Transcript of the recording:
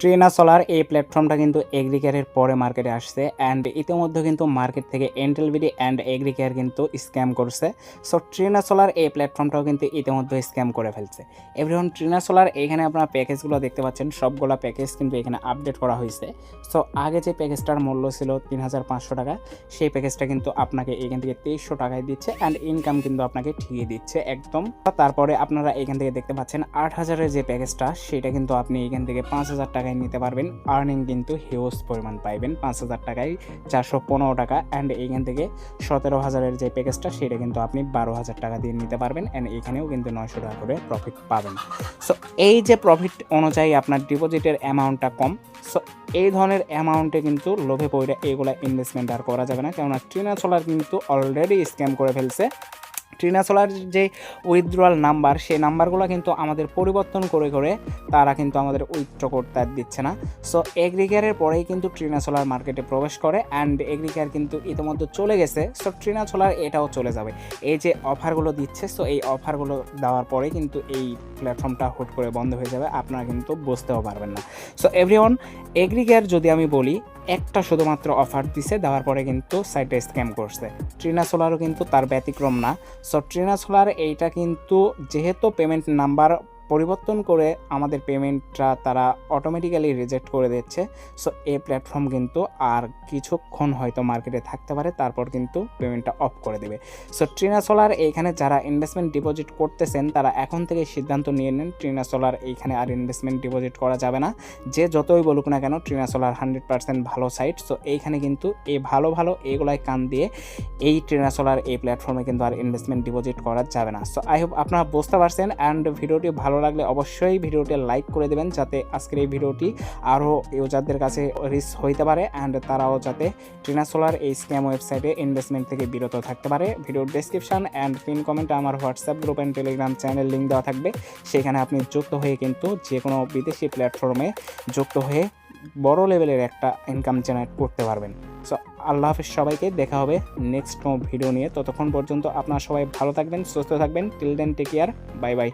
ট্রেনা solar এই প্ল্যাটফর্মটা কিন্তু এগ্রিকেয়ারের পরে মার্কেটে আসছে অ্যান্ড ইতিমধ্যে কিন্তু মার্কেট থেকে এন্টেলবিডি অ্যান্ড এগ্রিকেয়ার কিন্তু স্ক্যাম করছে। সো ট্রেনা সোলার এই প্ল্যাটফর্মটাও কিন্তু ইতিমধ্যে স্ক্যাম করে ফেলছে। এভরিওয়ান ট্রেনা সোলার এখানে আপনারা প্যাকেজগুলো দেখতে পাচ্ছেন, সবগুলো প্যাকেজ কিন্তু এখানে আপডেট করা হয়েছে। সো আগে যে প্যাকেজটার মূল্য ছিল তিন হাজার পাঁচশো টাকা, সেই প্যাকেজটা কিন্তু আপনাকে এখান থেকে তেইশশো টাকায় দিচ্ছে অ্যান্ড ইনকাম কিন্তু আপনাকে ঠিকই দিচ্ছে একদম। তারপরে আপনারা এখান থেকে দেখতে পাচ্ছেন আট হাজারের যে প্যাকেজটা সেটা কিন্তু আপনি এখান থেকে পাঁচ হাজার টাকায় নিতে পারবেন। আর্নিং কিন্তু হিউজ পরিমাণ পাইবেন। পাঁচ হাজার টাকায় চারশো পনেরো টাকা। অ্যান্ড এইখান থেকে সতেরো হাজারের যে প্যাকেজটা সেটা কিন্তু আপনি বারো হাজার টাকা দিয়ে নিতে পারবেন। অ্যান্ড এখানেও কিন্তু নয়শো টাকা করে প্রফিট পাবেন। সো এই যে প্রফিট অনুযায়ী আপনার ডিপোজিটের অ্যামাউন্টটা কম। সো এই ধরনের অ্যামাউন্টে কিন্তু লোভে পড়ে এইগুলা ইনভেস্টমেন্ট আর করা যাবে না। কেননা ট্রিনা সোলার কিন্তু অলরেডি স্ক্যাম করে ফেলছে। ট্রিনা সোলার যে উইথড্রয়াল নাম্বার সেই নাম্বারগুলো কিন্তু আমাদের পরিবর্তন করে করে তারা কিন্তু আমাদের উইথড্র করতে দিচ্ছে না। সো এগ্রিকেয়ারের পরেই কিন্তু ট্রিনা সোলার মার্কেটে প্রবেশ করে অ্যান্ড এগ্রিকেয়ার কিন্তু ইতিমধ্যে চলে গেছে। সো ট্রিনা সোলার এটাও চলে যাবে। এই যে অফারগুলো দিচ্ছে সো এই অফারগুলো দেওয়ার পরে কিন্তু এই প্ল্যাটফর্মটা হুট করে বন্ধ হয়ে যাবে, আপনারা কিন্তু বুঝতেও পারবেন না। সো এভরিওয়ান এগ্রিকেয়ার যদি আমি বলি, একটা শুধুমাত্র অফার দিছে, দেওয়ার পরে কিন্তু সাইটে স্ক্যাম করছে। ট্রিনা সোলারও কিন্তু তার ব্যতিক্রম না। সো ট্রিনা সোলার এইটা কিন্তু যেহেতু পেমেন্ট নাম্বার পরিবর্তন করে আমাদের পেমেন্টটা তারা অটোমেটিক্যালি রিজেক্ট করে দিচ্ছে। সো এই প্ল্যাটফর্ম কিন্তু আর কিছুক্ষণ হয়তো মার্কেটে থাকতে পারে, তারপর কিন্তু পেমেন্টটা অফ করে দেবে। সো ট্রিনা সোলার এইখানে যারা ইনভেস্টমেন্ট ডিপোজিট করতেছেন, তারা এখন থেকে সিদ্ধান্ত নিয়ে নেন ট্রিনা সোলার এইখানে আর ইনভেস্টমেন্ট ডিপোজিট করা যাবে না। যে যতই বলুক না কেন ট্রিনা সোলার হান্ড্রেড পার্সেন্ট ভালো সাইট সো এইখানে কিন্তু এই ভালো ভালো এইগুলাই কান দিয়ে এই ট্রিনা সোলার এই প্ল্যাটফর্মে কিন্তু আর ইনভেস্টমেন্ট ডিপোজিট করা যাবে না। সো আই হোপ আপনারা বুঝতে পারছেন অ্যান্ড ভিডিওটি ভালো লাগলে অবশ্যই ভিডিওটি লাইক করে দেবেন যাতে আজকের এই ভিডিওটি আরও ইউজারদের কাছে রিচ হইতে পারে অ্যান্ড তারাও যাতে ট্রিনা সোলার এই স্ক্যাম ওয়েবসাইটে ইনভেস্টমেন্ট থেকে বিরত থাকতে পারে। ভিডিওর ডেসক্রিপশন অ্যান্ড পিন কমেন্টে আমার WhatsApp group and Telegram channel link দেওয়া থাকবে। সেখানে আপনি যুক্ত হয়ে কিন্তু যে কোনো বিদেশি প্ল্যাটফর্মে যুক্ত হয়ে বড় লেভেলের একটা ইনকাম জেনারেট করতে পারবেন। সো আল্লাহ হাফিজ সবাইকে, দেখা হবে নেক্সট ভিডিও নিয়ে। ততক্ষণ পর্যন্ত আপনারা সবাই ভালো থাকবেন, সুস্থ থাকবেন। Till then take care bye bye